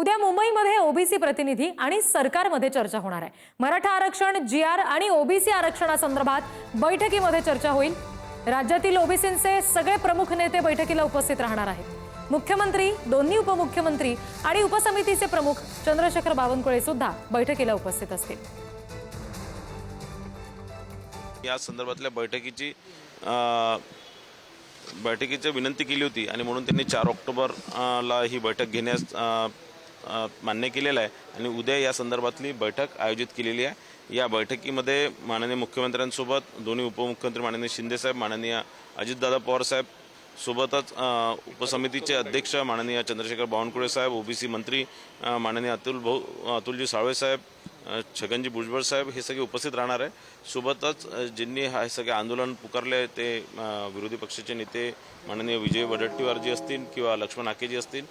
उद्या मुंबईमध्ये ओबीसी प्रतिनिधी आणि सरकारमध्ये चर्चा होणार आहे. मराठा आरक्षण जी आर आणि ओबीसी आरक्षणासंदर्भात बैठकीमध्ये चर्चा होईल. राज्यातील ओबीसींचे सगळे प्रमुख नेते बैठकीला उपस्थित राहणार आहेत. मुख्यमंत्री दोन्ही उपमुख्यमंत्री आणि उपसमितीचे प्रमुख चंद्रशेखर बावनकुळे सुद्धा बैठकीला उपस्थित असतील. या संदर्भातल्या बैठकीची बैठकीची विनंती केली होती आणि म्हणून त्यांनी चार ऑक्टोबरला ही बैठक घेण्यास मान्य केलेलं आहे. आणि उद्या या संदर्भातली बैठक आयोजित केलेली आहे. या बैठकीमध्ये माननीय मुख्यमंत्र्यांसोबत दोन्ही उपमुख्यमंत्री माननीय शिंदेसाहेब माननीय अजितदादा पवार साहेब सोबतच उपसमितीचे अध्यक्ष माननीय चंद्रशेखर बावनकुळे साहेब ओबीसी मंत्री माननीय अतुल भाऊ अतुलजी साळवे साहेब छगनजी भुजबळ साहेब हे सगळे उपस्थित राहणार आहे. सोबतच ज्यांनी हा हे सगळे आंदोलन पुकारले ते विरोधी पक्षाचे नेते माननीय विजय वडट्टीवारजी असतील किंवा लक्ष्मण आकेजी असतील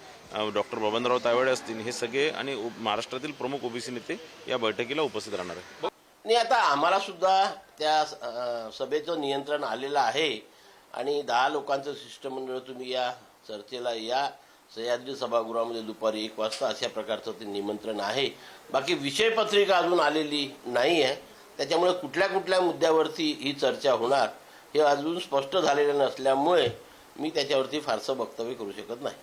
डॉक्टर बबनराव तायवाडे असतील हे सगळे आणि महाराष्ट्रातील प्रमुख ओबीसी नेते या बैठकीला उपस्थित राहणार आहे नाही आता आम्हाला सुद्धा त्या सभेचं नियंत्रण आलेलं आहे. आणि दहा लोकांचं शिष्टमंडळ तुम्ही या चर्चेला या. सह्याद्री सभागृहामध्ये दुपारी एक वाजता अशा प्रकारचं ते निमंत्रण आहे. बाकी विषय पत्रिका अजून आलेली नाही आहे त्याच्यामुळे कुठल्या कुठल्या मुद्द्यावरती ही चर्चा होणार हे अजून स्पष्ट झालेलं नसल्यामुळे मी त्याच्यावरती फारसं वक्तव्य करू शकत नाही.